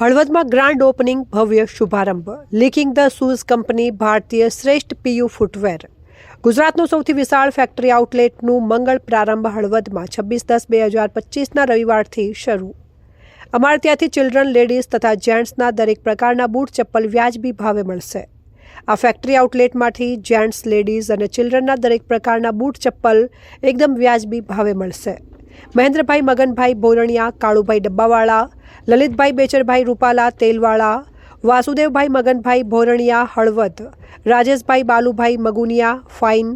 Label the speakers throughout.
Speaker 1: હળવદમાં grand opening, ભવ્ય શુભારંભ, લિકિંગ the shoes company, ભારતીય શ્રેષ્ઠ પીયુ ફૂટવેર. ગુજરાતનું સૌથી વિશાળ ફેક્ટરી આઉટલેટનું મંગળ પ્રારંભ હળવદમાં છવ્વીસ દસ બે હજાર પચીસના રવિવારથી શરૂ. અમારે ત્યાંથી ચિલ્ડ્રન લેડીઝ તથા જેન્ટ્સના દરેક પ્રકારના બૂટ, ચપ્પલ, વ્યાજબી ભાવે મળશે. આ ફેક્ટરી આઉટલેટમાંથી જેન્ટ્સ લેડીઝ અને ચિલ્ડ્રનના દરેક પ્રકારના બૂટ, ચપ્પલ એકદમ વ્યાજબી ભાવે મળશે. મહેન્દ્રભાઈ, મગનભાઈ બોરણિયા, કાળુભાઈ ડબ્બાવાળા, લલિતભાઈ બેચરભાઈ રૂપાલા તેલવાળા, વાસુદેવભાઈ, મગનભાઈ ભોરણિયા, હળવદ, રાજેશભાઈ બાલુભાઈ મગુનિયા, ફાઇન,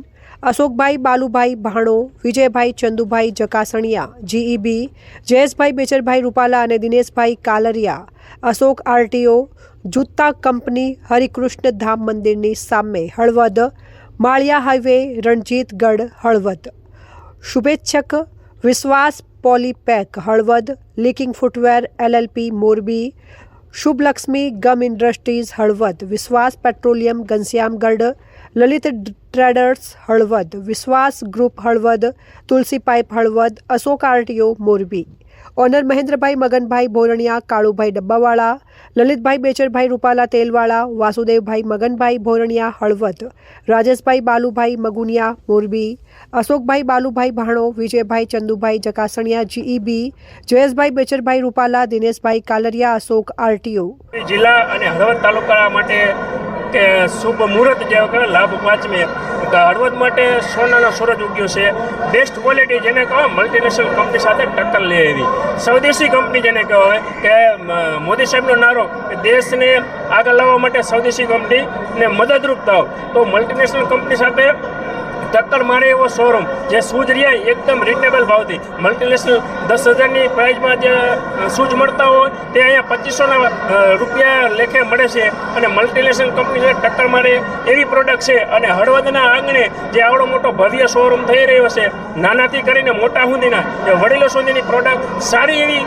Speaker 1: અશોકભાઈ બાલુભાઈ ભાણો, વિજયભાઈ ચંદુભાઈ જકાસણિયા, જીઈબી, જયેશભાઈ બેચરભાઈ રૂપાલા અને દિનેશભાઈ કાલરિયા, અશોક આરટીઓ જૂતા કંપની, હરિકૃષ્ણ ધામ મંદિરની સામે Halvad, Maliya highway, Ranjitgadh, Halvad. શુભેચ્છક Vishwas, polypack, Halvad, liking footwear, LLP, Morbi, Shubhlaxmi, gum industries, Halvad, Vishwas petroleum, Ghanshyamgadh, Lalit traders, Halvad, Vishwas group, Halvad, Tulsi pipe, Halvad, Ashok RTO, Morbi. Owner Mahendrabhai Maganbhai Bhoraniya Kalubhai Dabbawala, Lalitbhai Becharbhai Rupala Telwala, Vasudevbhai Maganbhai Bhoraniya Halvad, Rajeshbhai Balubhai Maguniya, Morbi, Ashokbhai Balubhai Bhano, Vijaybhai Chandubhai Jakasaniya, GEB, Jayeshbhai Becharbhai Rupala, Dineshbhai Kalariya, Ashok RTO.
Speaker 2: જિલ્લા અને હળવદ તાલુકા માટે શુભ મુહૂર્ત લાભ પાંચમે હળવદ માટે સોનાનો સૂરજ ઉગ્યો છે. Best quality જેને કહેવાય મલ્ટીનેશનલ કંપની સાથે ટક્કર લે એવી સ્વદેશી કંપની જેને કહેવાય કે મોદી સાહેબનો નારો કે દેશને આગળ લાવવા માટે સ્વદેશી કંપનીને મદદરૂપ થાવ. તો મલ્ટીનેશનલ કંપની સાથે ટક્કર મારે એવો શોરૂમ જે શૂઝ રહ્યા એકદમ રિઝનેબલ ભાવથી. મલ્ટીનેશનલ દસ હજારની પ્રાઇઝમાં જે શૂઝ મળતા હોય તે અહીંયા પચીસોના રૂપિયા લેખે મળે છે. અને મલ્ટીનેશનલ કંપની છે, ટક્કર મારે એવી પ્રોડક્ટ છે. અને હળવદના આંગણે જે આવડો મોટો ભવ્ય શોરૂમ થઈ રહ્યો છે, નાનાથી કરીને મોટા સુધીના જે વડીલો સુધીની પ્રોડક્ટ સારી એવી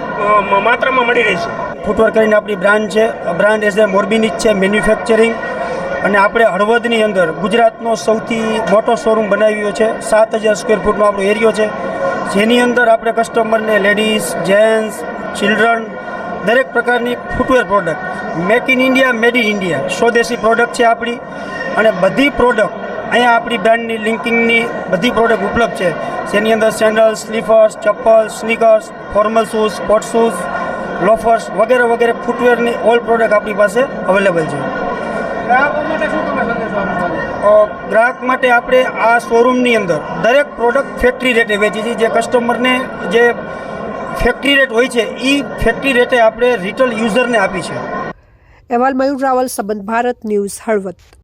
Speaker 2: માત્રામાં મળી રહી છે.
Speaker 3: ફૂટવર કરીને આપણી બ્રાન્ડ છે. બ્રાન્ડ એઝ એ મોરબીની જ છે મેન્યુફેક્ચરિંગ અને આપણે હળવદની અંદર ગુજરાતનો સૌથી મોટો શોરૂમ બનાવ્યો છે. સાત હજાર સ્ક્વેર ફૂટનો આપણો એરિયો છે. જેની અંદર આપણે કસ્ટમરને લેડીઝ જેન્ટ્સ ચિલ્ડ્રન દરેક પ્રકારની footwear product make in India made in India સ્વદેશી પ્રોડક્ટ છે આપણી. અને બધી પ્રોડક્ટ અહીંયા આપણી બ્રાન્ડની લિંકિંગની બધી પ્રોડક્ટ ઉપલબ્ધ છે. જેની અંદર સેન્ડલ સ્લીપર્સ ચપ્પલ sneakers formal shoes sport shoes loafers વગેરે વગેરે ફૂટવેરની ઓલ પ્રોડક્ટ આપણી પાસે અવેલેબલ છે. ગ્રાહક માટે આપણે આ શોરૂમની અંદર દરેક પ્રોડક્ટ ફેક્ટરી રેટે વેચી છે. જે કસ્ટમરને જે ફેક્ટરી રેટ હોય છે એ ફેક્ટરી રેટે આપણે રિટેલ યુઝરને આપી છે.
Speaker 1: અહેવાલ મયુર રાવલ સંબંધ ભારત ન્યૂઝ હળવદ.